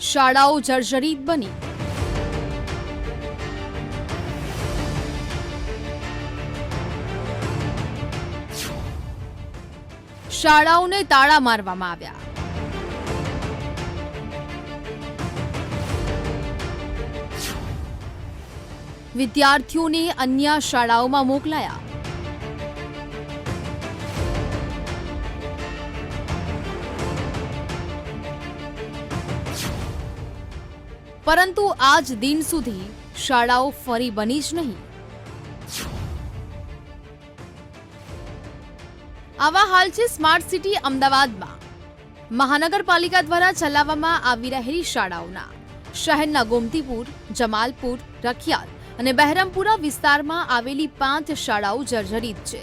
શાળાઓ જર્જરિત બની. શાળાઓને તાળા મારવામાં આવ્યા. વિદ્યાર્થીઓને અન્ય શાળાઓમાં મોકલાયા. પરંતુ આજ દિન સુધી શાળાઓ ફરી બની જ નહીં. આવા હાલ છે સ્માર્ટ સિટી અમદાવાદમાં. મહાનગરપાલિકા દ્વારા ચલાવવામાં આવી રહેલી શાળાઓના. શહેરના ગોમતીપુર, જમાલપુર, રખિયાલ અને બહેરમપુરા વિસ્તારમાં આવેલી પાંચ શાળાઓ જર્જરિત છે.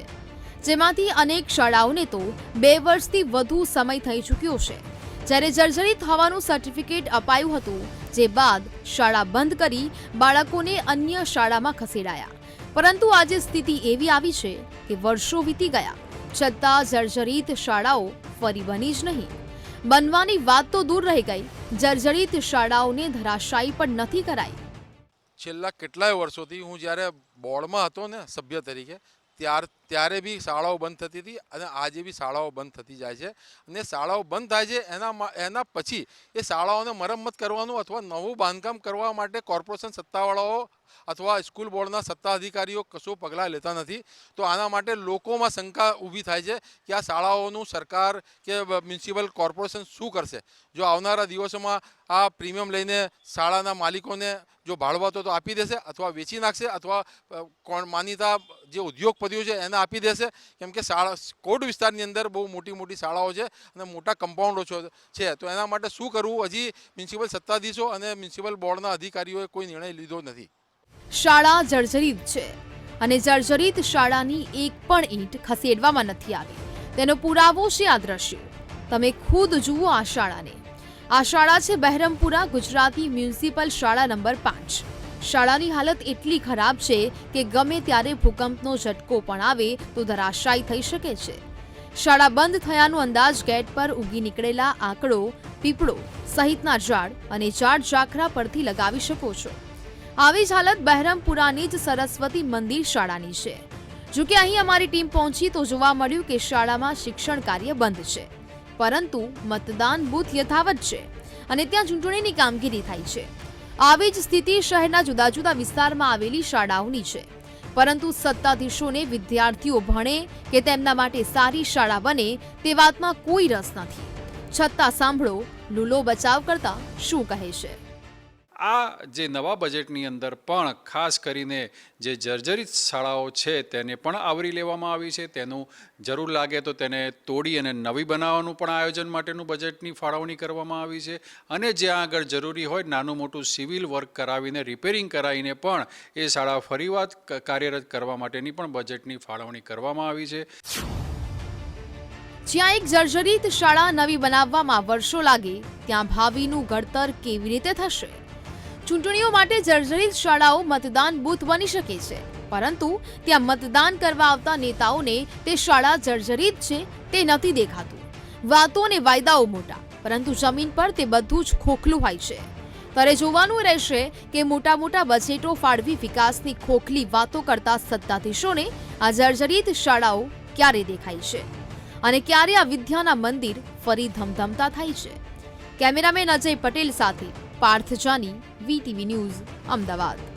જેમાંથી અનેક શાળાઓને તો બે વર્ષથી વધુ સમય થઈ ચૂક્યો છે. જ્યારે જર્જરિત હોવાનું સર્ટિફિકેટ અપાયું હતું જે બાદ શાળા બંધ કરી બાળકોને અન્ય શાળામાં ખસેડાયા. પરંતુ આજે સ્થિતિ એવી આવી છે કે વર્ષો વીતી ગયા, છતાં જર્જરિત શાળાઓ ફરી બની જ નહીં. બનવાની વાત તો દૂર રહી ગઈ, જર્જરિત શાળાઓને ધરાશાયી પણ નથી કરાઈ. છેલ્લા કેટલાય વર્ષોથી હું જ્યારે બોર્ડમાં હતો ને, સભ્ય તરીકે ત્યાર, ત્યારે બી શાળાઓ બંધ થતી હતી અને આજે બી શાળાઓ બંધ થતી જાય છે. અને શાળાઓ બંધ થાય છે એના એના પછી એ શાળાઓને મરમ્મત કરવાનું અથવા નવું બાંધકામ કરવા માટે કોર્પોરેશન સત્તાવાળાઓ અથવા સ્કૂલ બોર્ડના સત્તાધિકારીઓ કશું પગલાં લેતા નથી, તો આના માટે લોકોમાં શંકા ઊભી થાય છે કે આ શાળાઓનું સરકાર કે મ્યુનિસિપલ કોર્પોરેશન શું કરશે? જો આવનારા દિવસોમાં આ પ્રીમિયમ લઈને શાળાના માલિકોને જો ભાળવાતો તો આપી દેશે અથવા વેચી નાખશે અથવા કોણ માનીતા જે ઉદ્યોગપતિઓ છે એને આપી દેશે? કેમ કે શાળા કોટ વિસ્તારની અંદર બહુ મોટી મોટી શાળાઓ છે અને મોટા કમ્પાઉન્ડો છે. તો એના માટે શું કરવું? હજી મ્યુનિસિપલ સત્તાધીશો અને મ્યુનિસિપલ બોર્ડના અધિકારીઓએ કોઈ નિર્ણય લીધો નથી. શાળા જર્જરિત છે અને જર્જરિત શાળાની એક પણ ઈંટ ખસેડવામાં નથી આવી. તેનો પુરાવો છે આ દ્રશ્યો. તમે ખુદ જુઓ આ શાળાને. આ શાળા છે બહેરમપુરા ગુજરાતી મ્યુનિસિપલ શાળા નંબર પાંચ. શાળાની હાલત એટલી ખરાબ છે કે ગમે ત્યારે ભૂકંપનો ઝટકો પણ આવે તો ધરાશાયી થઈ શકે છે. શાળા બંધ થયાનો અંદાજ ગેટ પર ઉગી નીકળેલા આંકડો, પીપળો સહિતના ઝાડ અને ઝાડ ઝાખરા પરથી લગાવી શકો છો. આવી જ હાલત બહેરમપુરાની જ સરસ્વતી મંદિર શાળાની છે. જો કે અહીં અમારી ટીમ પહોંચી તો જોવા મળ્યું કે શાળામાં શિક્ષણ કાર્ય બંધ છે. પરંતુ મતદાન બૂથ યથાવત છે અને ત્યાં ચૂંટણીની કામગીરી થાય છે. આવી જ સ્થિતિ શહેરના જુદા જુદા વિસ્તારમાં આવેલી શાળાઓની છે. પરંતુ સત્તાધીશોને વિદ્યાર્થીઓ ભણે કે તેમના માટે સારી શાળા બને તે વાતમાં કોઈ રસ નથી. છતાં સાંભળો, લૂલો બચાવ કરતા શું કહે છે? આ જે નવા બજેટની અંદર પણ ખાસ કરીને જે જર્જરિત શાળાઓ છે તેને પણ આવરી લેવામાં આવી છે. તેનું જરૂર લાગે તો તેને તોડી અને નવી બનાવવાનું પણ આયોજન માટેનું બજેટની ફાળવણી કરવામાં આવી છે. અને જ્યાં આગળ જરૂરી હોય નાનું મોટું સિવિલ વર્ક કરાવીને રિપેરિંગ કરાવીને પણ એ શાળા ફરીવાર કાર્યરત કરવા માટેની પણ બજેટની ફાળવણી કરવામાં આવી છે. જ્યાં એક જર્જરિત શાળા નવી બનાવવામાં વર્ષો લાગે, ત્યાં ભાવિનું ઘડતર કેવી રીતે થશે? ચૂંટણીઓ માટે જર્જરિત શાળાઓ મતદાન બૂથ બની શકે છે. પરંતુ ત્યાં મતદાન કરવા આવતા નેતાઓને તે શાળા જર્જરિત છે તે નથી દેખાતું. વાતો અને વાયદાઓ મોટા, પરંતુ જમીન પર તે બધું જ ખોખલું હોય છે. ત્યારે જોવાનું રહેશે કે મોટા મોટા બજેટો ફાળવી વિકાસની ખોખલી વાતો કરતા સત્તાધીશોને આ જર્જરિત શાળાઓ ક્યારે દેખાય છે? અને ક્યારે આ વિદ્યાના મંદિર ફરી ધમધમતા થાય છે? કેમેરામેન અજય પટેલ સાથે પાર્થ જાની વીટીવી ન્યૂઝ અમદાવાદ.